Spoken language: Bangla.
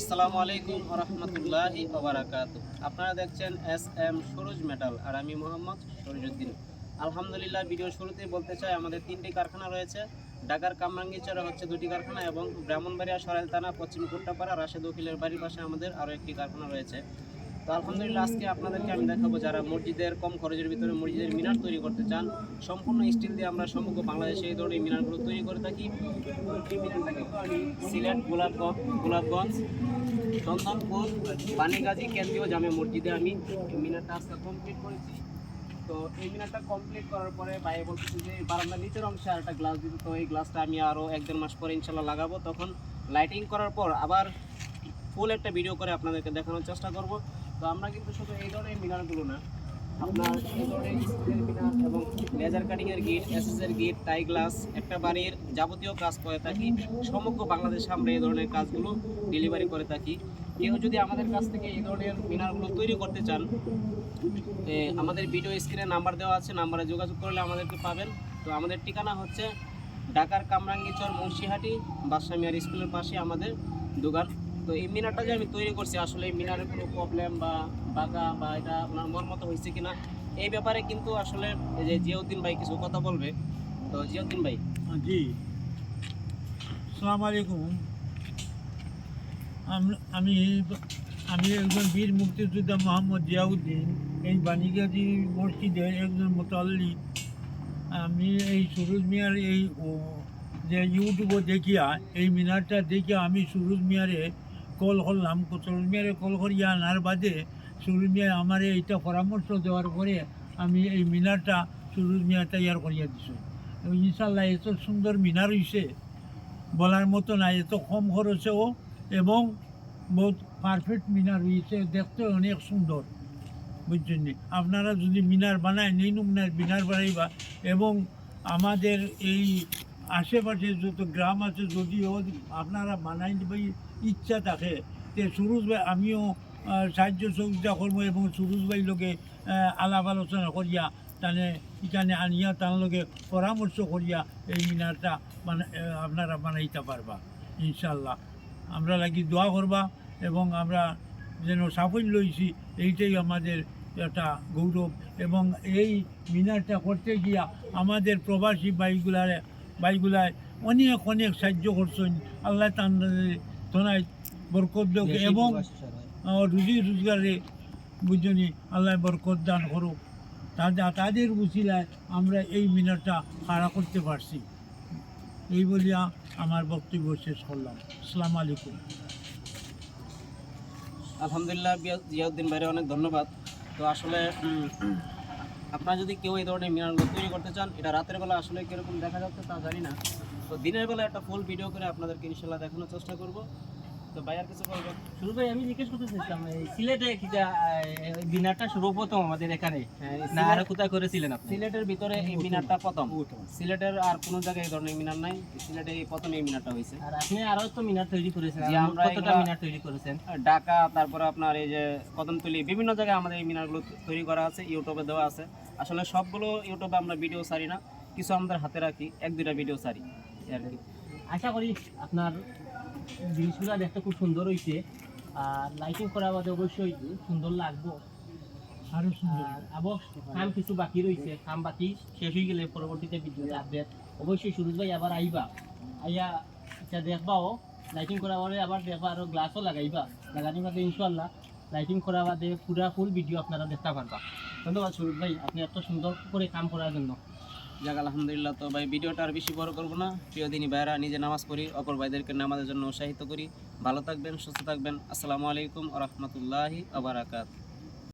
আসসালামু আলাইকুম রহমতুল্লাহি ওবরাকাত আপনারা দেখছেন এস এম সরোজ মেটাল আর আমি মোহাম্মদ সরোজউদ্দিন আলহামদুলিল্লাহ, ভিডিও শুরুতেই বলতে চাই, আমাদের তিনটি কারখানা রয়েছে। ঢাকার কামরাঙ্গিচরে হচ্ছে দুটি কারখানা এবং ব্রাহ্মণবাড়িয়া সরাইল থানা, পশ্চিম কুট্টাপাড়া, রাশেদ উকিলের বাড়ির পাশে আমাদের আরও একটি কারখানা রয়েছে। তো আলহামদুলিল্লাহ আজকে আপনাদেরকে আমি দেখাবো যারা মসজিদের কম খরচের ভিতরে মসজিদের মিনার তৈরি করতে চান, সম্পূর্ণ স্টিল দিয়ে আমরা সমগ্র বাংলাদেশে এই ধরনের মিনারগুলো তৈরি করে থাকি। সিলেট গোলাপগঞ্জ গোলাপগঞ্জ চন্দনপুর বাণীগাজী কেন্দ্রীয় জামে মসজিদে আমি মিনারটা আজকে কমপ্লিট করেছি। তো এই মিনারটা কমপ্লিট করার পরে বাইরে বলতেছি যে বারান্দার নিচের অংশে আর একটা গ্লাস দিতে, তো এই গ্লাসটা আমি আরও এক দেড় মাস পরে ইনশাল্লাহ লাগাবো। তখন লাইটিং করার পর আবার ফুল একটা ভিডিও করে আপনাদেরকে দেখানোর চেষ্টা করব। তো আমরা কিন্তু শুধু এই ধরনের মিনারগুলো না, আপনার এই ধরনের স্টিলের মিনার এবং লেজার কাটিংয়ের গিট এসএসের গিট টাই গ্লাস একটা বাড়ির যাবতীয় কাজ করে থাকি। সমগ্র বাংলাদেশে আমরা এই ধরনের কাজগুলো ডেলিভারি করে থাকি। কেউ যদি আমাদের কাছ থেকে এই ধরনের মিনারগুলো তৈরি করতে চান আমাদের ভিডিও স্ক্রিনে নাম্বার দেওয়া আছে নাম্বারে যোগাযোগ করলে আমাদেরকে পাবেন। তো আমাদের ঠিকানা হচ্ছে ঢাকার কামরাঙ্গীচর, মুন্সিহাটি বাদশা মিয়ার স্কুলের পাশে আমাদের দোকান। তো এই মিনারটা যে আমি তৈরি করছি, আসলে এই মিনারের কোনো প্রবলেম বা বাঁকা বা এটা আপনার মন মতো হয়েছে কিনা, এই ব্যাপারে কিন্তু আসলে এই যে জিয়াউদ্দিন ভাই কিছু কথা বলবে। তো জিয়াউদ্দিন ভাই। জি। সালাম আলাইকুম। আমি আমি একজন বীর মুক্তিযোদ্ধা মোহাম্মদ জিয়াউদ্দিন। এই বাণিজ্যাজি মসজিদের একজন মোতাল্লি আমি এই সুরুজ মিয়ার এই যে ইউটিউবে দেখিয়া, এই মিনারটা দেখিয়া আমি সুরুজ মিয়ারে কল করলাম সুরুজ মিয়ারে কল করিয়া আনার বাদে সুরুজ মিয়া আমার এইটা পরামর্শ দেওয়ার পরে আমি এই মিনারটা সুরুজ মিয়া তৈয়ার করিয়া দিছো। ইনশাল্লাহ এত সুন্দর মিনার হইছে, বলার মতো না, এত কম খরচেও এবং বহুত পারফেক্ট মিনার হয়েছে দেখতে অনেক সুন্দর, বুঝছেন আপনারা যদি মিনার বানায়, নিই মিনার মিনার বানাইবা, এবং আমাদের এই আশেপাশে যত গ্রাম আছে যদিও আপনারা বানাই দিবে ইচ্ছা থাকে, তে সুরুজ ভাই আমিও সাহায্য সহযোগিতা করব এবং সুরুজ ভাই লোকে আলাপ আলোচনা করিয়া তাহলে এখানে আনিয়া তার লগে পরামর্শ করিয়া এই মিনারটা মানে আপনারা বানাইতে পারবা ইনশাল্লাহ আমরা লাগি দোয়া করবা এবং আমরা যেন সাফল্য লইছি এইটাই আমাদের একটা গৌরব এবং এই মিনারটা করতে গিয়া আমাদের প্রবাসী বাইগুলারে বাইগুলায় অনেক অনেক সাহায্য করছেন। আল্লাহ তাদের তোনায় বরকত দেখ এবং রুজি রোজগারে বুঝনি আল্লাহ বরকত দান করুক। তাদের তাদের উচিলায় আমরা এই মিনারটা খাড়া করতে পারছি। এই বলিয়া আমার বক্তব্য শেষ করলাম। আসসালামু আলাইকুম। আলহামদুলিল্লাহ জিয়াউদ্দিন ভাইরে অনেক ধন্যবাদ। তো আসলে আপনারা যদি কেউ এই ধরনের মিনারগুলো তৈরি করতে চান, এটা রাতের বেলা আসলে কীরকম দেখা যাচ্ছে তা জানি না। তো দিনের বেলা একটা ফুল ভিডিও করে আপনাদেরকে ইনশাল্লাহ দেখানোর চেষ্টা করব। তো ভাই আর কিছু বলবেন? শুরু ভাই আমি জিজ্ঞেস করতে চাইছিলাম সিলেটে কিটা ডিনারটা সর্বপ্রথম আমাদের এখানে? হ্যাঁ, এই না আর কোথায় করেছিলেন আপনি? সিলেটের ভিতরে এই মিনারটা প্রথম। সিলেটের আর কোনো জায়গায় এই ধরনের মিনার নাই। সিলেটে এই প্রথম এই মিনারটা হয়েছে। আর আপনি আরও তো মিনার তৈরি করেছেন আমরা কতটা মিনার তৈরি করেছেন? ঢাকা তারপরে আপনার এই যে কদমতলি বিভিন্ন জায়গায় আমাদের এই মিনারগুলো তৈরি করা আছে ইউটিউবে দেওয়া আছে। আসলে সবগুলো ইউটিউবে আমরা ভিডিও ছাড়ি না কিছু আমাদের হাতে রাখি এক দুইটা ভিডিও এই আর কি। আশা করি আপনার জিনিসগুলো দেখতে খুব সুন্দর হয়েছে আর লাইটিং করা বাদে অবশ্যই সুন্দর লাগবো। আরও সুন্দর। আর আবার কাম কিছু বাকি রয়েছে কাম বাকি শেষ হয়ে গেলে পরবর্তীতে ভিডিওতে আপডেট অবশ্যই সুরজ ভাই আবার আইবা। আইয়া এটা দেখবাও। লাইটিং করা পরে আবার দেখবা আরও গ্লাসও লাগাইবা। লাগানোর বাদে ইনশাল্লাহ লাইটিং করা বাদে পুরা ফুল ভিডিও আপনারা দেখতে পারবা। ধন্যবাদ সুরজ ভাই আপনি এত সুন্দর করে কাম করার জন্য। যাক, আলহামদুলিল্লাহ, তো ভাই, ভিডিওটা আর বেশি বড় করব না। প্রিয় দিনই ভাইরা নিজে নামাজ পড়ি, অপর ভাইদেরকে নামাজের জন্য উৎসাহিত করি। ভালো থাকবেন, সুস্থ থাকবেন। আসসালামু আলাইকুম রহমতুল্লাহি আবরাকাত